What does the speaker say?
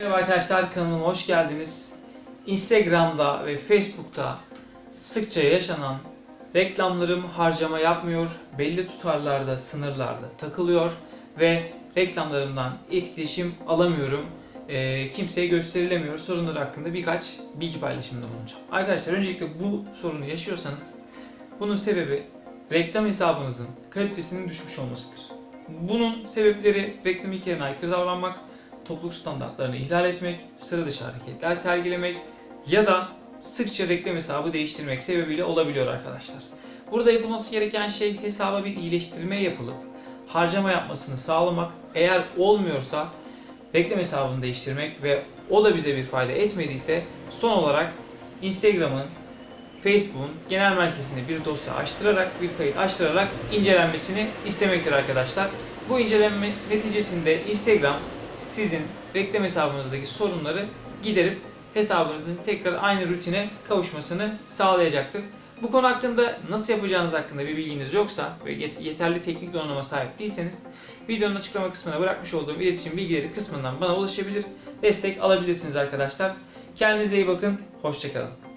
Merhaba arkadaşlar kanalıma hoş geldiniz. Instagram'da ve Facebook'ta sıkça yaşanan reklamlarım harcama yapmıyor, belli tutarlarda, sınırlarda takılıyor ve reklamlarımdan etkileşim alamıyorum. Ee, kimseye gösterilemiyor. Sorunlar hakkında birkaç bilgi paylaşımında bulunacağım. Arkadaşlar öncelikle bu sorunu yaşıyorsanız bunun sebebi reklam hesabınızın kalitesinin düşmüş olmasıdır. Bunun sebepleri reklam ilkelerine aykırı davranmak, topluluk standartlarını ihlal etmek, sıra dışı hareketler sergilemek ya da sıkça reklam hesabı değiştirmek sebebiyle olabiliyor arkadaşlar. Burada yapılması gereken şey hesaba bir iyileştirme yapılıp harcama yapmasını sağlamak. Eğer olmuyorsa reklam hesabını değiştirmek ve o da bize bir fayda etmediyse son olarak Instagram'ın Facebook'un genel merkezinde bir dosya açtırarak, bir kayıt açtırarak incelenmesini istemektir arkadaşlar. Bu incelenme neticesinde Instagram sizin reklam hesabınızdaki sorunları giderip hesabınızın tekrar aynı rutine kavuşmasını sağlayacaktır. Bu konu hakkında nasıl yapacağınız hakkında bir bilginiz yoksa ve yet- yeterli teknik donanıma sahip değilseniz videonun açıklama kısmına bırakmış olduğum iletişim bilgileri kısmından bana ulaşabilir, destek alabilirsiniz arkadaşlar. Kendinize iyi bakın, hoşçakalın.